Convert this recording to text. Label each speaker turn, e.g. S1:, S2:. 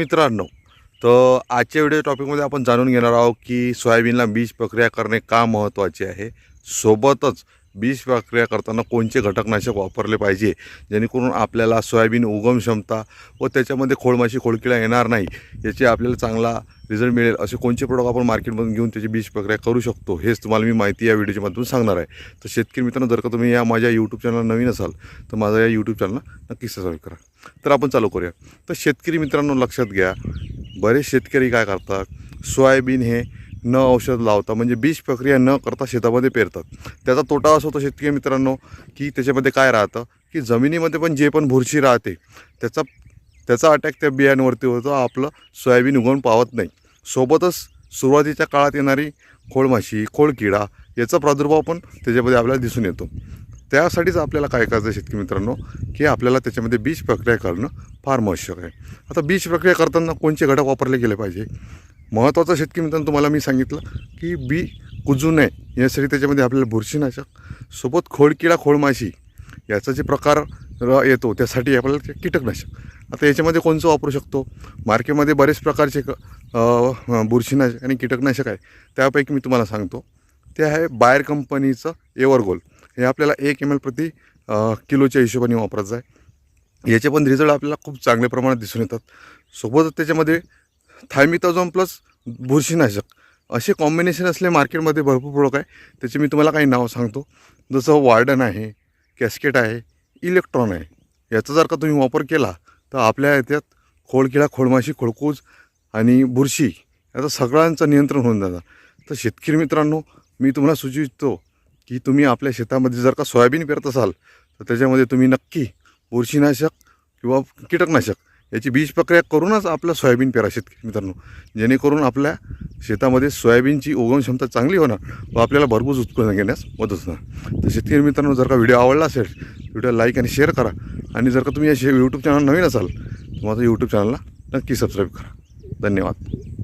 S1: मित्रांनो तर आजच्या व्हिडिओ टॉपिकमध्ये आपण जाणून घेणार आहोत की सोयाबीनला बीज प्रक्रिया करणे का महत्त्वाचे आहे. सोबतच बीज प्रक्रिया करताना कोणते घटकनाशक वापरले पाहिजे? जेणेकरून आपल्याला सोयाबीन उगम क्षमता व त्याच्यामध्ये खोळमाशी खोळकिळा येणार नाही याची आपल्याला चांगला रिझल्ट मिळेल. असे कोणते प्रोडक्ट आपण मार्केटमधून घेऊन त्याची बीज प्रक्रिया करू शकतो हेच तुम्हाला मी माहिती या व्हिडिओच्या माध्यमातून सांगणार आहे. तर शेतकरी मित्रांनो जर का तुम्ही या माझ्या यूट्यूब चॅनल नवीन असाल तर माझा या यूट्यूब चॅनलला नक्की सबस्क्राईब करा. तर आपण चालू करूया. तर शेतकरी मित्रांनो लक्षात घ्या बरेच शेतकरी काय करतात? सोयाबीन हे न औषध लावता म्हणजे बीज प्रक्रिया न करता शेतामध्ये पेरतात. त्याचा तोटा असा होतो शेतकरी मित्रांनो की त्याच्यामध्ये काय राहतं की जमिनीमध्ये पण जे पण बुरशी राहते त्याचा त्याचा अटॅक त्या बियांवरती होतो आपलं सोयाबीन उगवून पावत नाही. सोबतच सुरुवातीच्या काळात येणारी खोळमाशी खोळकिडा याचा प्रादुर्भाव पण त्याच्यामध्ये आपल्याला दिसून येतो. त्यासाठीच आपल्याला काय करायचं शेतकरी मित्रांनो की आपल्याला त्याच्यामध्ये बीज प्रक्रिया करणं फार आवश्यक आहे. आता बीज प्रक्रिया करताना कोणते घटक वापरले गेले पाहिजे? महत्त्वाचं शेतकरी मित्रांनो तुम्हाला मी सांगितलं की बी कुजू नये यासाठी त्याच्यामध्ये आपल्याला बुरशीनाशक सोबत खोडकिडा खोळमाशी याचा जे प्रकार र- येतो त्यासाठी आपल्याला ते कीटकनाशक. आता याच्यामध्ये कोणचं वापरू शकतो? मार्केटमध्ये बरेच प्रकारचे क बुरशीनाशक आणि कीटकनाशक आहे. त्यापैकी मी तुम्हाला सांगतो ते आहे बायर कंपनीचं एवरगोल हे आपल्याला एक एम एल प्रति किलोच्या हिशोबाने वापरायचं आहे. याचे पण रिझल्ट आपल्याला खूप चांगल्या प्रमाणात दिसून येतात. सोबतच त्याच्यामध्ये थायमिथाझोम प्लस बुरशीनाशक असे कॉम्बिनेशन असले मार्केटमध्ये भरपूर प्रोडक्ट आहे. त्याचे मी तुम्हाला काही नाव सांगतो. जसं वार्डन आहे कॅस्केट आहे इलेक्ट्रॉन आहे. याचा जर का तुम्ही वापर केला तर आपल्या याच्यात खोळकिळा खोळमाशी खोळकूज आणि बुरशी याचं सगळ्यांचं नियंत्रण होऊन जातं. तर शेतकरी मित्रांनो मी तुम्हाला सुचवितो की तुम्ही आपल्या शेतामध्ये जर का सोयाबीन पेरत असाल तर त्याच्यामध्ये तुम्ही नक्की बुरशीनाशक किंवा कीटकनाशक याची बीज प्रक्रिया करूनच आपलं सोयाबीन पेरा शेतकरी मित्रांनो. जेणेकरून आपल्या शेतामध्ये सोयाबीनची उगवण क्षमता चांगली होणार व आपल्याला भरपूर उत्पन्न घेण्यास मदत होणार. तर शेतकरी मित्रांनो जर का व्हिडिओ आवडला असेल व्हिडिओ लाईक आणि शेअर करा. आणि जर का तुम्ही या शे यूट्यूब चॅनल नवीन असाल तर माझं यूट्यूब चॅनलला नक्की सबस्क्राईब करा. धन्यवाद.